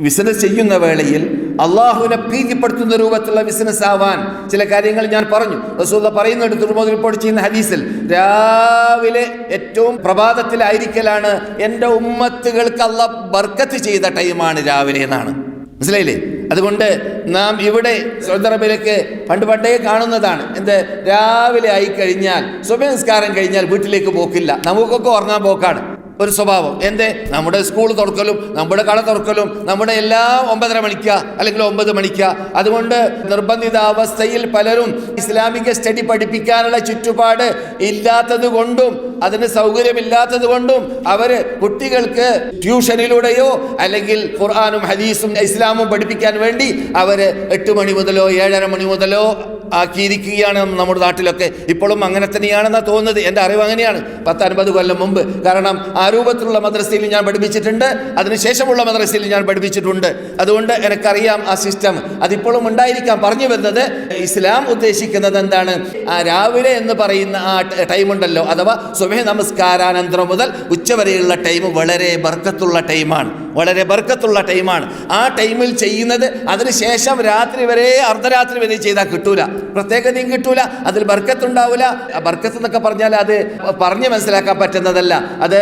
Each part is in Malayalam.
ബിസിനസ് ചെയ്യുന്ന വേളയിൽ അള്ളാഹുവിനെ പ്രീതിപ്പെടുത്തുന്ന രൂപത്തിലുള്ള ബിസിനസ് ആവാൻ ചില കാര്യങ്ങൾ ഞാൻ പറഞ്ഞു. റസൂല പറയുന്നുണ്ട് തുറമുതൽ റിപ്പോർട്ട് ചെയ്യുന്ന ഹദീസിൽ രാവിലെ ഏറ്റവും പ്രഭാതത്തിലായിരിക്കലാണ് എന്റെ ഉമ്മത്തുകൾക്ക് അല്ല ബർക്കത്ത് ചെയ്ത ടൈമാണ് രാവിലെ എന്നാണ്. മനസ്സിലായില്ലേ? അതുകൊണ്ട് നാം ഇവിടെ സൗദി അറേബ്യയിലേക്ക് പണ്ട് പണ്ടേ കാണുന്നതാണ്. എന്ത്? രാവിലെ ആയി കഴിഞ്ഞാൽ സ്വഭ്യനിസ്കാരം കഴിഞ്ഞാൽ വീട്ടിലേക്ക് പോക്കില്ല. നമുക്കൊക്കെ ഉറങ്ങാൻ പോക്കാണ്. ഒരു സ്വഭാവം. എന്തേ? നമ്മുടെ സ്കൂൾ തുറക്കലും നമ്മുടെ കട തുറക്കലും നമ്മുടെ എല്ലാ ഒമ്പതര മണിക്ക അല്ലെങ്കിൽ ഒമ്പത് മണിക്ക. അതുകൊണ്ട് നിർബന്ധിത അവസ്ഥയിൽ പലരും ഇസ്ലാമിക സ്റ്റഡി പഠിപ്പിക്കാനുള്ള ചുറ്റുപാട് ഇല്ലാത്തത് കൊണ്ടും അതിന് സൗകര്യമില്ലാത്തത് കൊണ്ടും അവർ കുട്ടികൾക്ക് ട്യൂഷനിലൂടെയോ അല്ലെങ്കിൽ ഖുർആാനും ഹദീസും ഇസ്ലാമും പഠിപ്പിക്കാൻ വേണ്ടി അവർ എട്ട് മണി മുതലോ ഏഴര മണി മുതലോ ആക്കിയിരിക്കുകയാണ് നമ്മുടെ നാട്ടിലൊക്കെ. ഇപ്പോഴും അങ്ങനെ തന്നെയാണെന്നാണ് തോന്നുന്നത്. എന്റെ അറിവ് അങ്ങനെയാണ്. പത്ത് അൻപത് കൊല്ലം മുമ്പ്. കാരണം ആ രൂപത്തിലുള്ള മദ്രസയിൽ ഞാൻ പഠിപ്പിച്ചിട്ടുണ്ട്. അതിനുശേഷമുള്ള മദ്രസയിൽ ഞാൻ പഠിപ്പിച്ചിട്ടുണ്ട്. അതുകൊണ്ട് എനിക്കറിയാം ആ സിസ്റ്റം. അതിപ്പോഴും ഉണ്ടായിരിക്കാം. പറഞ്ഞു വരുന്നത് ഇസ്ലാം ഉദ്ദേശിക്കുന്നത് എന്താണ്? ആ രാവിലെ എന്ന് പറയുന്ന ആ ടൈമുണ്ടല്ലോ. അഥവാ സുബഹ നമസ്കാരാനന്തരം മുതൽ ഉച്ചവരെയുള്ള ടൈം വളരെ ബർക്കത്തുള്ള ടൈമാണ്. വളരെ ബർക്കത്തുള്ള ടൈമാണ്. ആ ടൈമിൽ ചെയ്യുന്നത് അതിനുശേഷം രാത്രി വരെ അർദ്ധരാത്രി വരെ ചെയ്താൽ കിട്ടൂല. പ്രത്യേകതയും കിട്ടൂല. അതിൽ ബർക്കത്തുണ്ടാവില്ല ബർക്കത്ത് എന്നൊക്കെ പറഞ്ഞാൽ അത് പറഞ്ഞ് മനസ്സിലാക്കാൻ പറ്റുന്നതല്ല. അത്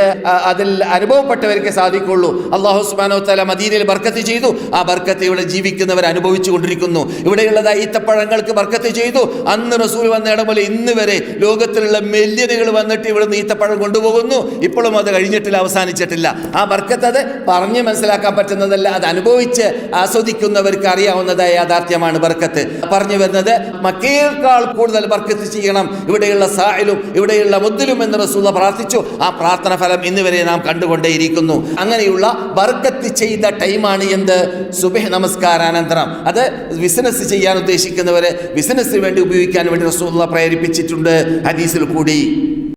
അതിൽ അനുഭവപ്പെട്ടവർക്ക് സാധിക്കുള്ളൂ. അള്ളാഹു സുബാനോ തല മദീനയിൽ ബർക്കത്ത് ചെയ്തു. ആ ബർക്കത്ത് ഇവിടെ ജീവിക്കുന്നവർ അനുഭവിച്ചു കൊണ്ടിരിക്കുന്നു ഇവിടെയുള്ളത് ഈത്തപ്പഴങ്ങൾക്ക് ബർക്കത്ത് ചെയ്തു. അന്ന് റസൂൽ വന്ന ഇടം പോലെ ഇന്ന് വരെ ലോകത്തിലുള്ള മെല്യനുകൾ വന്നിട്ട് ഇവിടെ നിന്ന് ഈത്തപ്പഴം കൊണ്ടുപോകുന്നു. ഇപ്പോഴും അത് കഴിഞ്ഞിട്ടില്ല അവസാനിച്ചിട്ടില്ല. ആ ബർക്കത്ത് അത് പറഞ്ഞ് മനസ്സിലാക്കാൻ പറ്റുന്നതല്ല. അത് അനുഭവിച്ച് ആസ്വദിക്കുന്നവർക്ക് അറിയാവുന്നതായ യാഥാർത്ഥ്യമാണ് ബർക്കത്ത്. പറഞ്ഞു വരുന്നത് മക്കേക്കാൾ കൂടുതൽ ബർക്കത്ത് ചെയ്യണം. ഇവിടെയുള്ള സാഹിലും ഇവിടെയുള്ള മുദ്ദിലും എന്ന് റസൂല പ്രാർത്ഥിച്ചു. ആ പ്രാർത്ഥന ഫലം ഇന്ന് വരെ നാം കണ്ടുകൊണ്ടേയിരിക്കുന്നു. അങ്ങനെയുള്ള ബർക്കത്ത് ചെയ്ത ടൈമാണ് എന്ത്? സുബഹ് നമസ്കാരാനന്തരം. അത് ബിസിനസ് ചെയ്യാൻ ഉദ്ദേശിക്കുന്നവരെ ബിസിനസ്സിന് വേണ്ടി ഉപയോഗിക്കാൻ വേണ്ടി റസൂല പ്രേരിപ്പിച്ചിട്ടുണ്ട്. ഹദീസിൽ കൂടി.